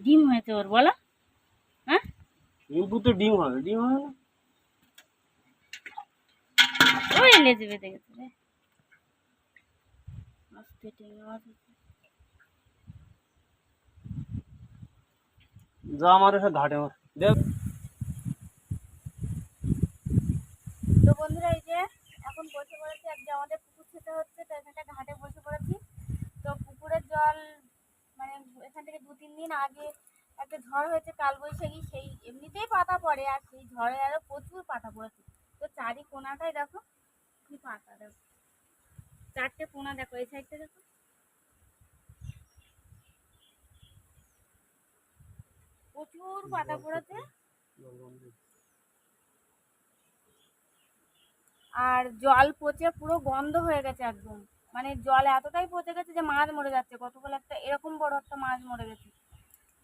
ডিম হয়েছে ওর বলো। হ্যাঁ? নিম্বু তো ডিম হয় ডিম হয় না? ওই লেজে বেঁধে গেছে রে। আস্তে টেনে মাছ হচ্ছে। যা আমার এসে ঘাটে আমার দেখ তো বন্ধুরা এই যে এখন বসে পড়েছি আজকে আমাদের পুকুর খেতে হচ্ছে তো এখানটা ঘাটে বসে পড়েছি তো পুকুরের জল মানে এখান থেকে দু তিন দিন আগে একটা ঝড় কালবৈশাখী সেই এমনিতেই পাতা পড়ে আর সেই ঝড়ে আরও প্রচুর পাতা পড়েছে তো চারি কোনাটাই দেখো কি পাতা, দেখো। চারটে কোনা দেখো, এই সাইডটা দেখো। প্রচুর পাতা পড়েছে। আর জল পচে পুরো বন্ধ হয়ে গেছে একদম। মানে জল এতটাই পচে গেছে যে মাছ মরে যাচ্ছে। কতগুলো একটা এরকম বড় একটা মাছ মরে গেছে।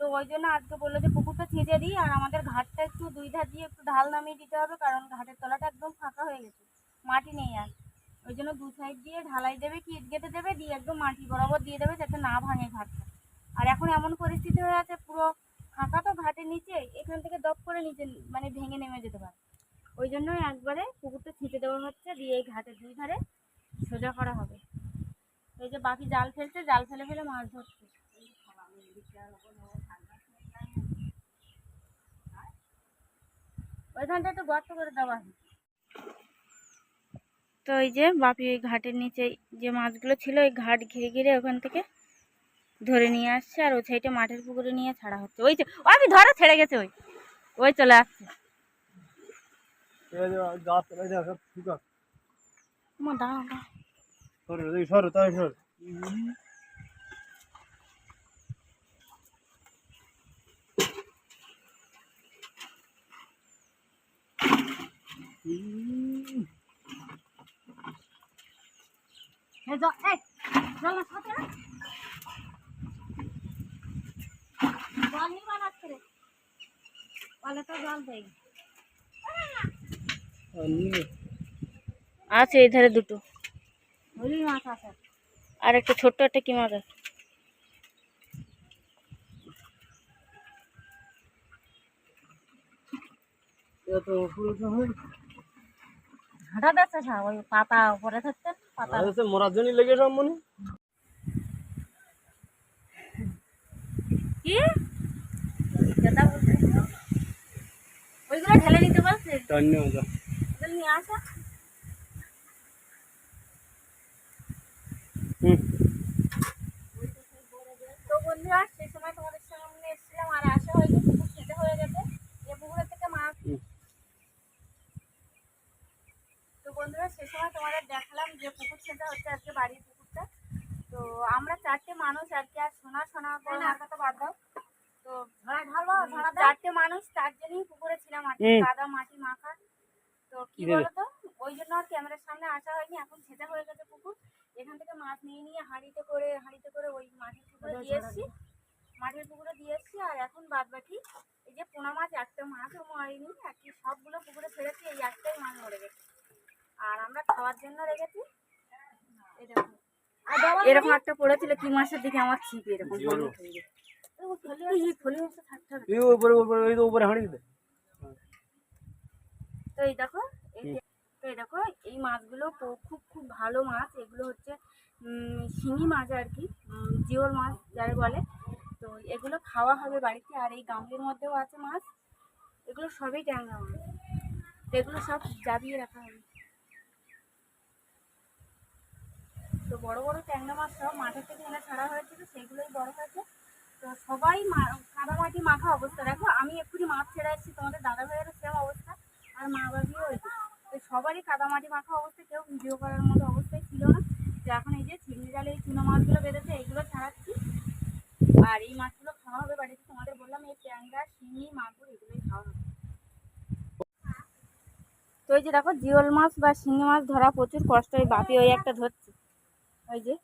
তো ওই জন্য আজকে বলল যে পুকুরটা ছেঁচে দিই আর আমাদের ঘাটটা একটু দুই ধার দিয়ে একটু ঢাল নামিয়ে দিতে হবে কারণ ঘাটের তলাটা একদম ফাঁকা হয়ে গেছে। মাটি নেই আর। ওই জন্য দু সাইড দিয়ে ঢালাই দেবে কি ইট গেটে দেবে, দিয়ে একদম মাটি বরাবর দিয়ে দেবে যাতে না ভাঙে ঘাটটা। আর এখন এমন পরিস্থিতি হয়ে আছে, পুরো ফাঁকা তো ঘাটের নিচে, এখান থেকে দপ করে নিচে মানে ভেঙে নেমে যেতে পারে। ওই জন্য একবারে পুকুরটা ছিঁচে দেওয়া হচ্ছে, দিয়ে এই ঘাটের দুই ধারে সোজা করা হবে। এই যে বাকি জাল ফেলছে, জাল ফেলে ফেলে মাছ ধরছে। ওইখানটা একটু গর্ত করে দেওয়া তো এই যে বাপি ওই ঘাটের নিচে যে মাছগুলো ছিল ওই ঘাট ঘিরে ঘিরে ওখান থেকে ধরে নিয়ে আসছে আর ওই সাইডে মাঠের পুকুরে নিয়ে ছাড়া হচ্ছে। ওই যে আমি ধরে ছেড়ে গেছে ওই। ওই চলে আসছে। দাঁড়া দাঁড়া। সর এই তাই সর এই জ- এই, জল না খাতে না? জল নিয়ে বানাচ্ছে রে। কলে তো জল দেয়। আছে এই ধারে দুটো। আছে। আর একটা ছোট্ট একটা কি মাছ আছে না ওই পাতা উপরে থাকছে পাতা মরার জন্য লেগে সব মনে। কি? যেটা বলছে। ওইগুলো ঢেলে নিতে পারছে ধন্যবাদ নিয়ে আসা। তো বন্ধুরা সেই সময় তোমাদের সামনে এসেছিলাম আর আসা হয়নি। পুকুর খেতে হয়ে গেছে যে পুকুরের থেকে মাছ হুম। তো বন্ধুরা সে সময় তোমাদের দেখালাম যে পুকুর খেতে হচ্ছে আজকে বাড়ির পুকুরটা। তো আমরা চারটে মানুষ আর কি আর সোনা সোনা করে কথা বাদ দাও। তো চারটে মানুষ চারজনই পুকুরে ছিলাম আর কি কাদা মাটি মাখা। তো কি? বলতো ওই জন্য আর ক্যামেরার সামনে আসা হয়নি এখন খেতে হয়ে গেছে পুকুর। এখান থেকে মাছ নিয়ে নিয়ে হাঁড়িতে করে হাঁড়িতে করে ওই মাটির পুকুরে দিয়ে এসছি। মাটির পুকুরে দিয়ে এসছি আর এখন বাদ বাকি। এই যে পোনা মাছ একটা মাছও মরেনি আর কি সবগুলো পুকুরে ছেড়েছি এই একটাই মাছ মরে গেছে। আর আমরা খাওয়ার জন্য রেখেছি। এই দেখো। এরকম একটা পড়েছিল কি মাছের দিকে আমার ছিপে এরকম তো উপরে হাঁড়ি দিতে। তো এই দেখো তো এই দেখো এই মাছগুলো খুব খুব ভালো মাছ। এগুলো হচ্ছে শিঙি মাছ আর কি জিওল মাছ যারা বলে। তো এগুলো খাওয়া হবে বাড়িতে। আর এই গামলির মধ্যেও আছে মাছ। এগুলো সবই ট্যাংরা মাছ। তো এগুলো সব জাবিয়ে রাখা হবে তো বড় বড় ট্যাংরা মাছ সব মাঠের থেকে এনে ছাড়া হয়েছিল, সেগুলোই বড় হয়েছে। তো সবাই কাদামাটি মাখা অবস্থা। দেখো, আমি এক্ষুনি মাছ ছেড়ে আসছি তোমাদের দাদা ভাইয়েরও সেম অবস্থা, আর মা বাবিও হয়েছে তো সবারই কাদামাটি মাখা অবস্থা, কেউ ভিডিও করার মতো অবস্থায় ছিল না। তো এখন এই যে চিংড়ি জালে এই চুনো মাছগুলো বেঁধেছে, এইগুলো ছাড়াচ্ছি। আর এই মাছগুলো খাওয়া হবে বাড়িতে, তোমাদের বললাম, এই ট্যাংরা, শিঙি, মাগুর, এগুলোই খাওয়া হবে। তো এই যে দেখো, জিওল মাছ বা শিঙি মাছ ধরা প্রচুর কষ্ট ওই বাপি ওই একটা ধরছে। ওই যে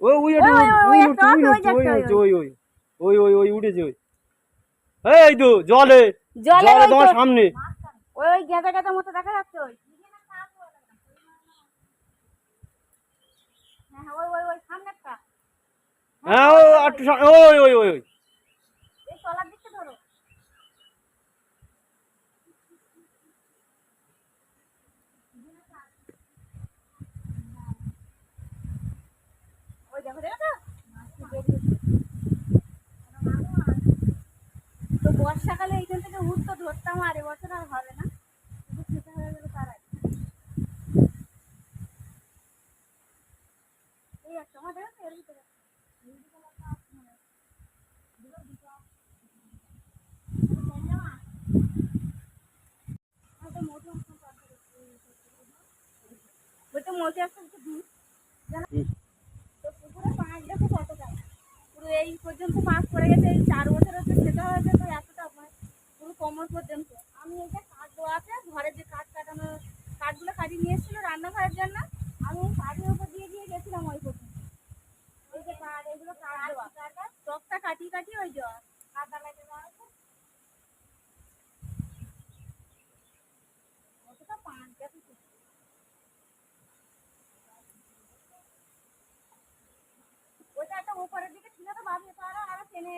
ওই ওই ওই, ওই, ওই ওই ওই উঠেছে ওই এই তো জলে জলে তোমার সামনে ওই ওই গেঁদা গেঁদা মতো দেখা যাচ্ছে ওই হ্যাঁ হ্যাঁ, ওই ওই ওই সামনেরটা হ্যাঁ ওই ওই ওই ওই এই তলার দিকটা ধরো ওই দেখো দেখো তো বর্ষাকালে এইখান থেকে উঠতো ধরতাম আর এবছর আর হবে না খেতে হয়ে গেলে তার আগে এই একটা আমার দেখো এর ভিতরে মোটে একটু দুধ হুম। তো পুকুরে মাছ দেখো কতটা পুরো এই পর্যন্ত মাছ পড়ে গেছে এই চার বছর হচ্ছে সেটা হয়েছে তো এতটা মাছ পুরো কোমর পর্যন্ত আমি এই যে কাঠ দেওয়া আছে ঘরে যে কাঠ কাটানো কাঠগুলো কাটিয়ে নিয়ে এসেছিল রান্নাঘরের জন্য আমি ওই কাঠের উপর দিয়ে দিয়ে গেছিলাম ওই পর্যন্ত এই যে কাঠ এগুলো কাঠ দেওয়া টকটা কাটিয়ে কাটিয়ে ওই দেওয়া কাদা লাগে দেওয়া আছে অতটা পাঁচ দেখো তো। ওইটা একটা উপরের দিকে ছিল তো ভাবি পারা আর টেনে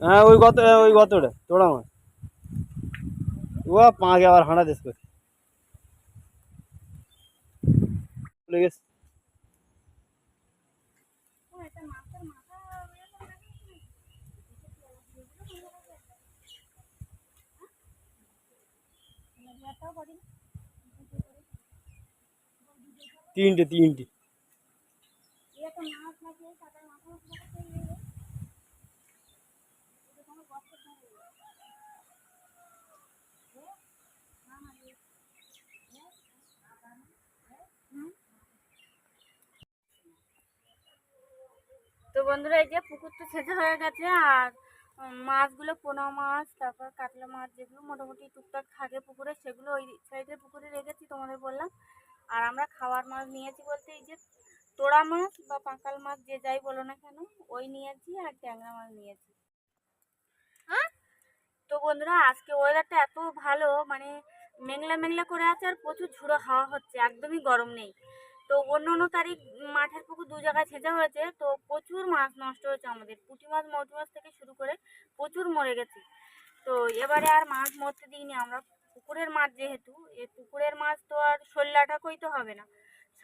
হ্যাঁ ওই গত ওই গতটা তোড়া মাছ ও পাঁকে আবার হাঁটা দেশ করে চলে গেছে ও এটা মাছের মাথা এরকম লাগিয়েছে নাকি? একটাও করি না। তিনটে তিনটে এই একটা মাছ লাগিয়ে তাদের মাথা মাথা লাগাতে গিয়ে এটা কোনো কষ্ট নেই তো বন্ধুরা এই যে পুকুর তো ছেঁচা হয়ে গেছে আর মাছগুলো পোনা মাছ তারপর কাতলা মাছ যেগুলো মোটামুটি টুকটাক থাকে পুকুরে সেগুলো ওই সাইডের পুকুরে রেখেছি তোমাদের বললাম। আর আমরা খাওয়ার মাছ নিয়েছি বলতে এই যে তোড়া মাছ বা পাঁকাল মাছ যে যাই বলো না কেন ওই নিয়েছি আর ট্যাংরা মাছ নিয়েছি। হ্যাঁ? তো বন্ধুরা আজকে ওয়েদারটা এত ভালো মানে মেঘলা মেঘলা করে আছে আর প্রচুর ঝুড়ো হাওয়া হচ্ছে একদমই গরম নেই। তো অন্য অন্য তারিখ মাঠের পুকুর দু জায়গায় ছেঁচা হয়েছে। তো প্রচুর মাছ নষ্ট হয়েছে আমাদের। পুঁটি মাছ মৌটি মাছ থেকে শুরু করে প্রচুর মরে গেছে। তো এবারে আর মাছ মরতে দিইনি আমরা। পুকুরের মাছ যেহেতু এই পুকুরের মাছ তো আর শোল্লাটা কইতে হবে না।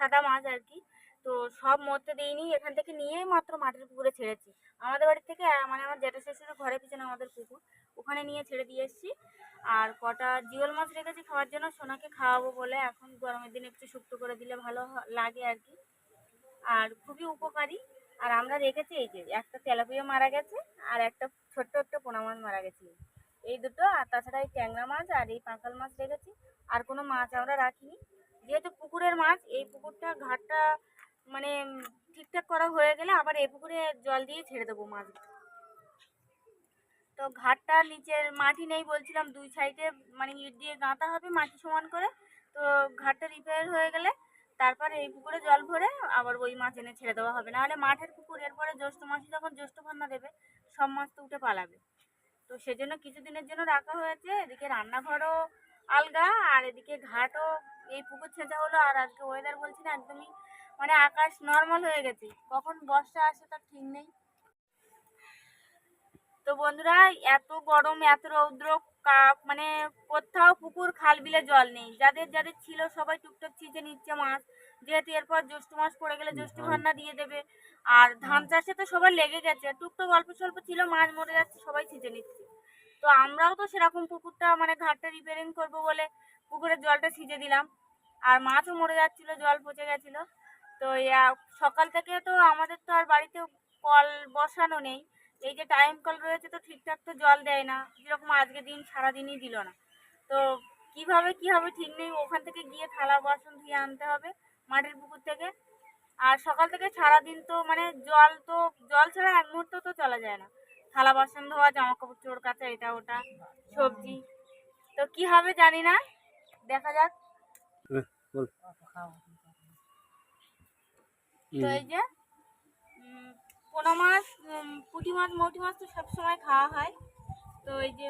সাদা মাছ আর কি। তো সব মরতে দিইনি, এখান থেকে নিয়েই মাত্র মাঠের পুকুরে ছেড়েছি। আমাদের বাড়ি থেকে মানে আমার জেঠা শ্বশুরের ঘরের পিছনে আমাদের পুকুর। ওখানে নিয়ে ছেড়ে দিয়ে এসেছি। আর কটা জিওল মাছ রেখেছি খাওয়ার জন্য, সোনাকে খাওয়াবো বলে এখন গরমের দিনে একটু শুক্তো করে দিলে ভালো লাগে আর কি। আর খুবই উপকারী। আর আমরা রেখেছি এই যে, একটা তেলাপিয়া মারা গেছে, আর একটা ছোট্ট একটা পোনা মাছ মারা গেছে। এই দুটো, আর তাছাড়া এই ট্যাংরা মাছ আর এই পাঁকাল মাছ রেখেছি। আর কোনো মাছ আমরা রাখিনি। যেহেতু পুকুরের মাছ, এই পুকুরটা ঘাটটা মানে ঠিকঠাক করা হয়ে গেলে আবার এই পুকুরে জল দিয়ে ছেড়ে দেবো মাছ তো ঘাটটা নিচের মাটি নেই বলছিলাম, দুই সাইডে মানে ইট দিয়ে গাঁথা হবে মাটি সমান করে। তো ঘাটটা রিপেয়ার হয়ে গেলে তারপর এই পুকুরে জল ভরে আবার ওই মাছ এনে ছেড়ে দেওয়া হবে। নাহলে মাঠের পুকুর, এরপরে জ্যৈষ্ঠ মাসে যখন জ্যৈষ্ঠ ভান্না দেবে, সব মাছ তো উঠে পালাবে। তো সেজন্য কিছুদিনের জন্য রাখা হয়েছে, এদিকে রান্নাঘরও আলগা, আর এদিকে ঘাটও, এই পুকুর ছেঁচা হলো, আর আজকে ওয়েদার বলছি না একদমই মানে আকাশ নর্মাল হয়ে গেছে। কখন বর্ষা আসে তার ঠিক নেই। তো বন্ধুরা এত গরম এত রৌদ্র কা- মানে কোথাও পুকুর খাল বিলে জল নেই। যাদের যাদের ছিল সবাই টুকটাক ছিঁচে নিচ্ছে মাছ। যেহেতু এরপর জ্যৈষ্ঠ মাস পড়ে গেলে জ্যৈষ্ঠ ভান্না দিয়ে দেবে। আর ধান চাষে তো সবার লেগে গেছে। টুকটাক অল্প স্বল্প ছিল মাছ মরে যাচ্ছে সবাই ছিঁচে নিচ্ছে। তো আমরাও তো সেরকম পুকুরটা মানে ঘাটটা রিপেয়ারিং করব বলে পুকুরের জলটা ছিঁচে দিলাম। আর মাছও মরে যাচ্ছিল জল পচে গেছিল। তো সকাল থেকে তো আমাদের তো আর বাড়িতে কল বসানো নেই। এই যে টাইম কল রয়েছে তো ঠিকঠাক তো জল দেয় না। যেরকম আজকে দিন সারাদিনই দিল না। তো কীভাবে কি হবে ঠিক নেই। ওখান থেকে গিয়ে থালা বাসন ধুয়ে আনতে হবে মাটির পুকুর থেকে। আর সকাল থেকে সারাদিন তো মানে জল তো জল ছাড়া এক মুহূর্ত তো চলা যায় না। থালা বাসন ধোয়া জামা কাপড় চোর কাচা এটা ওটা সবজি। তো কি হবে জানি না। দেখা যাক। হ্যাঁ, বল। তো এই যে পোনা মাছ পুঁটি মাছ, মৌটি মাছ তো সবসময় খাওয়া হয়। তো এই যে,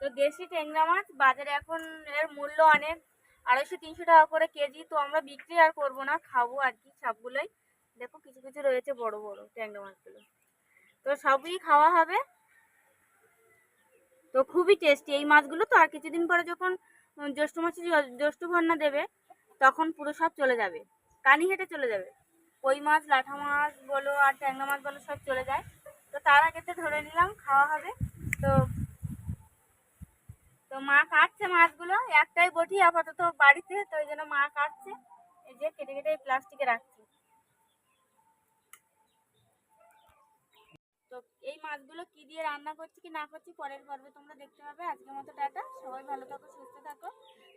তো দেশি ট্যাংরা মাছ বাজারে এখন এর মূল্য অনেক। আড়াইশো, তিনশো টাকা করে কেজি, তো আমরা বিক্রি আর করব না, খাব আর কি সবগুলোই। দেখো কিছু কিছু রয়েছে বড় বড় ট্যাংরা মাছগুলো। তো সবই খাওয়া হবে। তো খুবই টেস্টি এই মাছগুলো তো, আর কিছুদিন পরে যখন জ্যৈষ্ঠ মাসে জ্যৈষ্ঠ বন্যা দেবে, তখন পুরো সব চলে যাবে। কানি হেঁটে চলে যাবে। কই মাছ, লাঠা মাছ বলো আর ট্যাংরা মাছ বলো সব চলে যায়। তো তার আগে আগেতে ধরে নিলাম, খাওয়া হবে। তো তো মা কাটছে মাছগুলো, একটাই বটি আপাতত বাড়িতে, তো ওই জন্য মা কাটছে। এই যে কেটে কেটে প্লাস্টিকে রাখছে তো এই মাছগুলো কি দিয়ে রান্না করছি কি না করছি পরের পর্বে তোমরা দেখতে পাবে। আজকের মতো টাটা। সবাই ভালো থাকো, সুস্থ থাকো।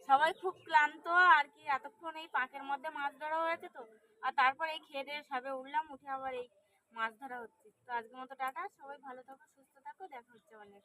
সবাই খুব ক্লান্ত আর কি, এতক্ষণ এই পাকের মধ্যে মাছ ধরা হয়েছে তো। আর তারপর এই খেয়ে দিয়ে সবে উঠলাম, উঠে আবার এই মাছ ধরা হচ্ছে। তো আজকের মতো টাটা। সবাই ভালো থাকো, সুস্থ থাকো। দেখা হচ্ছে অনেক